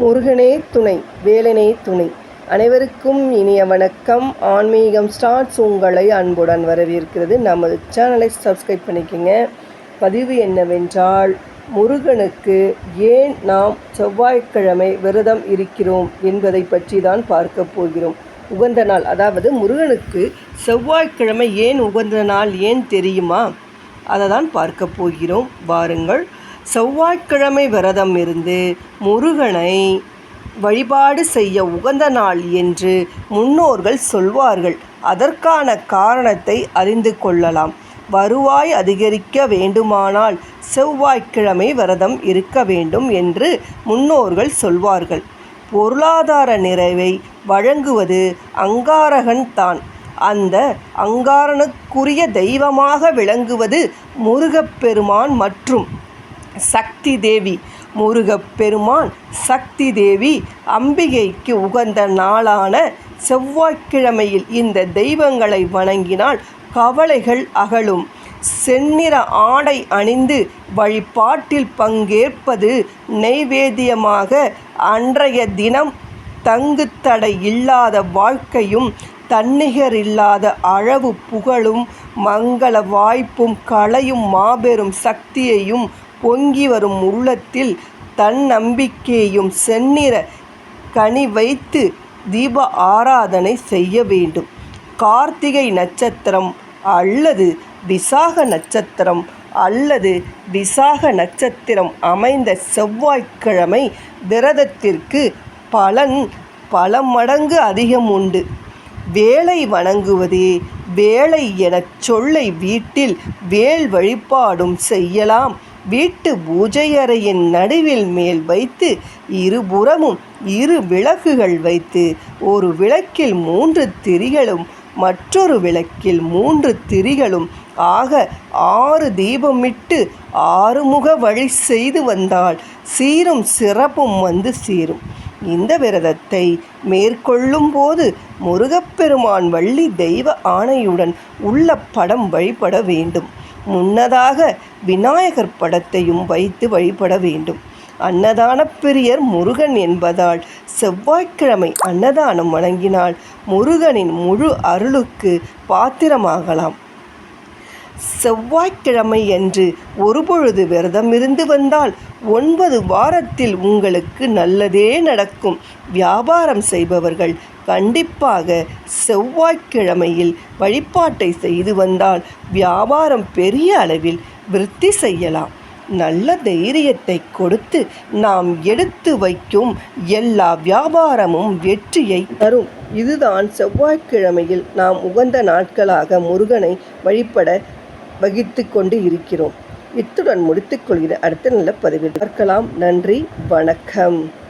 முருகனே துணை வேலனே துணை. அனைவருக்கும் இனிய வணக்கம். ஆன்மீகம் ஸ்டார்ட்ஸ் உங்களை அன்புடன் வரவேற்கிறது. நமது சேனலை சப்ஸ்கிரைப் பண்ணிக்கோங்க. பதிவு என்னவென்றால் முருகனுக்கு ஏன் நாம் செவ்வாய்க்கிழமை விரதம் இருக்கிறோம் என்பதை பற்றி தான் பார்க்க போகிறோம். உகந்த நாள் அதாவது முருகனுக்கு செவ்வாய்க்கிழமை ஏன் உகந்த நாள் ஏன் தெரியுமா? அதை தான் பார்க்க போகிறோம். வாருங்கள். செவ்வாய்க்கிழமை விரதம் இருந்து முருகனை வழிபாடு செய்ய உகந்த நாள் என்று முன்னோர்கள் சொல்வார்கள். அதற்கான காரணத்தை அறிந்து கொள்ளலாம். வருவாய் அதிகரிக்க வேண்டுமானால் செவ்வாய்க்கிழமை விரதம் இருக்க வேண்டும் என்று முன்னோர்கள் சொல்வார்கள். பொருளாதார நிறைவை வழங்குவது அங்காரகன் தான். அந்த அங்காரனுக்குரிய தெய்வமாக விளங்குவது முருகப்பெருமான் மற்றும் சக்தி தேவி முருகப்பெருமான் சக்தி தேவி அம்பிகைக்கு உகந்த நாளான செவ்வாய்க்கிழமையில் இந்த தெய்வங்களை வணங்கினால் கவலைகள் அகலும். செந்நிற ஆடை அணிந்து வழிபாட்டில் பங்கேற்பது நெய்வேத்தியமாக அன்றைய தினம் தங்குத்தடை இல்லாத வாழ்க்கையும் தன்னிகர் இல்லாத அளவு புகழும் மங்கள வாய்ப்பும் கலையும் மாபெரும் சக்தியையும் பொங்கி வரும் உள்ளத்தில் தன்னம்பிக்கையும் செந்நிற கனி வைத்து தீப ஆராதனை செய்ய வேண்டும். கார்த்திகை நட்சத்திரம் அல்லது விசாக நட்சத்திரம் அல்லது விசாக நட்சத்திரம் அமைந்த செவ்வாய்க்கிழமை விரதத்திற்கு பலன் பல மடங்கு அதிகம் உண்டு. வேலை வணங்குவதே வேலை எனச் சொல்லை வீட்டில் வேல் வழிபாடும் செய்யலாம். வீட்டு பூஜை அறையின் நடுவில் மேல் வைத்து இருபுறமும் இரு விளக்குகள் வைத்து ஒரு விளக்கில் மூன்று திரிகளும் மற்றொரு விளக்கில் மூன்று திரிகளும். ஆக ஆறு தீபமிட்டு ஆறுமுக வழி செய்து வந்தால் சீரும் சிறப்பும் வந்து சீரும். இந்த விரதத்தை மேற்கொள்ளும் போது முருகப்பெருமான் வள்ளி தெய்வ ஆணையுடன் உள்ள படம் வழிபட வேண்டும். முன்னதாக விநாயகர் படத்தையும் வைத்து வழிபட வேண்டும். அன்னதான பிரியர் முருகன் என்பதால் செவ்வாய்க்கிழமை அன்னதானம் வழங்கினால் முருகனின் முழு அருளுக்கு பாத்திரமாகலாம். செவ்வாய்க்கிழமை என்று ஒருபொழுது விரதம் இருந்து வந்தால் ஒன்பது வாரத்தில் உங்களுக்கு நல்லதே நடக்கும். வியாபாரம் செய்பவர்கள் கண்டிப்பாக செவ்வாய்க்கிழமையில் வழிபாட்டை செய்து வந்தால் வியாபாரம் பெரிய அளவில் விருத்தி செய்யலாம். நல்ல தைரியத்தை கொடுத்து நாம் எடுத்து வைக்கும் எல்லா வியாபாரமும் வெற்றியை தரும். இதுதான் செவ்வாய்க்கிழமையில் நாம் உகந்த நாட்களாக முருகனை வழிபட வகித்து கொண்டு இருக்கிறோம். இத்துடன் முடித்துக்கொள்கிற அடுத்த நல்ல பதிவில் பார்க்கலாம். நன்றி வணக்கம்.